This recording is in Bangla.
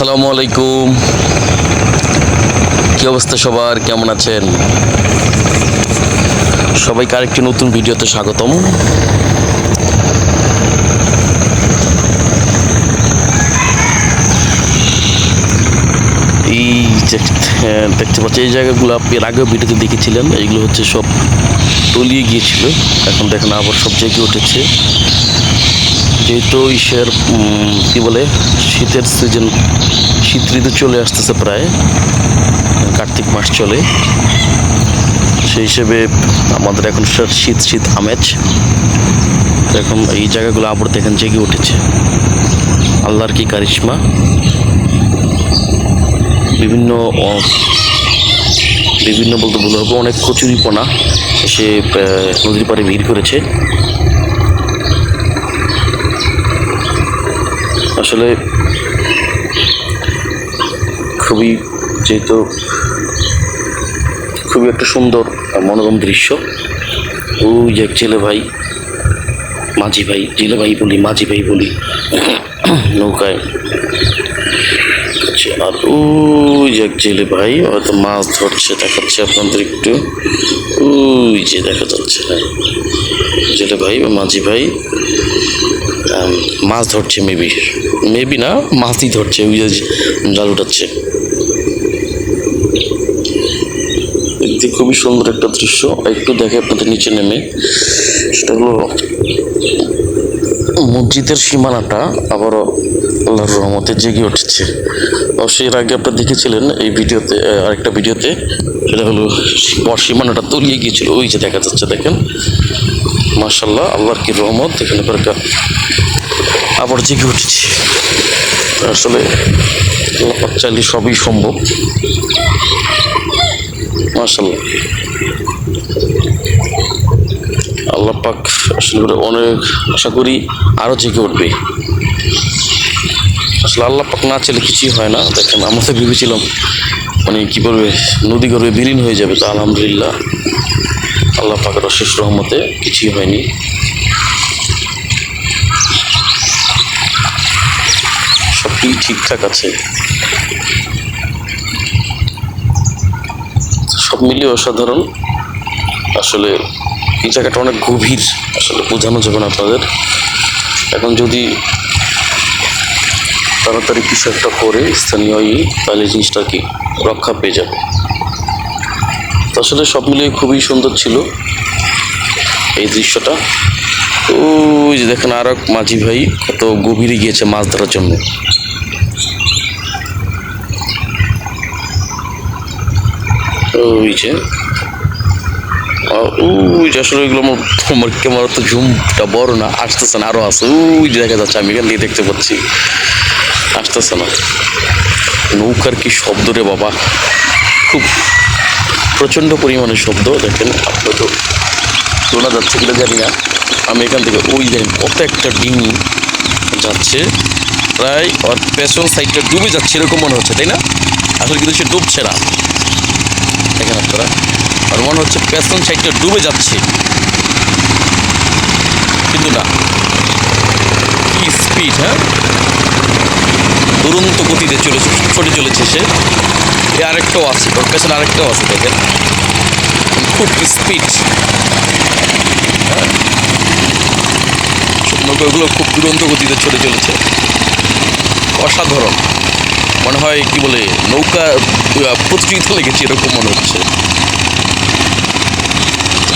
আসসালামু আলাইকুম। কি অবস্থা সবার? কেমন আছেন? সবাইকে আরেকটি নতুন ভিডিওতে স্বাগতম। এই দেখতে পাচ্ছি, এই জায়গাগুলো এর আগেও ভিডিওতে দেখেছিলেন। এইগুলো হচ্ছে সব তলিয়ে গিয়েছিল। এখন দেখেন আবার সব জেগে উঠেছে। যেহেতু উম, কি বলে শীতের সিজন শীত ঋতু চলে আসতেছে প্রায় কার্তিক মাস চলে। সেই হিসেবে আমাদের এখন শীত শীত আমেজ। এখন এই জায়গাগুলো আবার দেখেন জেগে উঠেছে। আল্লাহর কি কারিশমা। বিভিন্ন বিভিন্ন বলতে ভুল অনেক কচুরিপনা এসে নদীর পাড়ে ভিড় করেছে। আসলে খুবই যেহেতু খুবই একটা সুন্দর মনোরম দৃশ্য। ওই এক ছেলে ভাই, মাঝি ভাই জেলে ভাই বলি, মাঝি ভাই বলি, নৌকায় আর ওই যে এক জেলে ভাই, হয়তো মাছ ধরছে, দেখাচ্ছে আপনাদের একটু। ওই যে দেখা যাচ্ছে হ্যাঁ জেলে ভাই বা মাঝি ভাই মাছ ধরছে মেবি। মেবি না মাছই ধরছে, ওই জাল উঠাচ্ছে। দেখতে খুবই সুন্দর একটা দৃশ্য, একটু দেখে আপনাদের নিচে নেমে। সেটা হলো মসজিদের সীমানাটা আবারও আল্লাহর রহমতে জেগে উঠেছে। অবশ্যই এর আগে আপনারা দেখেছিলেন এই ভিডিওতে আরেকটা ভিডিওতে, সেটা হলো সীমানাটা তলিয়ে গিয়েছিল, ওই যে দেখা যাচ্ছে, দেখেন। মার্শাল্লাহ আল্লাহর কি রহমত, এখানে করে আবার জেগে উঠেছি। আসলে আল্লাহ পাক চাইলে সবই সম্ভব। মার্শাল্লাহ আল্লাহ পাক আসলে অনেক আশা করি আরও জেগে উঠবে। আসলে আল্লাহ পাক না চাইলে কিছুই হয় না। দেখেন, আমরা তো ভেবেছিলাম মানে কী বলবে, নদী গর্বে বিলীন হয়ে যাবে, তো আলহামদুলিল্লাহ। আল্লাহ পাকের অশেষ রহমতে কিছুই হয়নি। সবটি ঠিকঠাক আছে। সব মিলিয়ে অসাধারণ। আসলে এই জায়গাটা অনেক গভীর, আসলে বোঝানো যাবে না আপনাদের। এখন যদি তাড়াতাড়ি কিছু একটা করে স্থানীয় ই তাহলে জিনিসটা কি রক্ষা পেয়ে যাবে। আসলে সব মিলিয়ে খুবই সুন্দর ছিল এই দৃশ্যটা। ওই যে দেখেন আর মাঝি ভাই কত গভীরে গিয়েছে মাছ ধরার জন্য। ওই যে ওই যে আসলে ওইগুলো আমার আমার ক্যামেরা তো ঝুমটা বড় না, আসতেছে না আরও আছে। ওই যে দেখা যাচ্ছে, আমি এখান থেকে দেখতে পাচ্ছি। আসতেছে না। নৌকার কি শব্দ রে বাবা? খুব প্রচণ্ড পরিমাণে শব্দ, দেখেন, আপনার তো শোনা যাচ্ছে কিনা জানি না। আমি এখান থেকে ওই দেখেন কত একটা ডিঙি যাচ্ছে, প্রায় ওর পেছন সাইডটা ডুবে যাচ্ছে, এরকম মনে হচ্ছে, তাই না? আসলে কিন্তু সে ডুবছে না। মনে হচ্ছে পেছন সাইডটা ডুবে যাচ্ছে। কিন্তু না। কি স্পিড হ্যাঁ? দুরন্ত গতিতে চলেছে, ছুটে চলেছে সে। আরেকটাও আছে ওর পেছনে আরেকটাও আছে দেখেন খুব স্পিড নৌকাগুলো খুব দুরন্ত গতিতে ছুটে চলেছে। অসাধারণ। মনে হয় কি বলে, নৌকা প্রতিযোগিতা লেগেছে এরকম মনে হচ্ছে।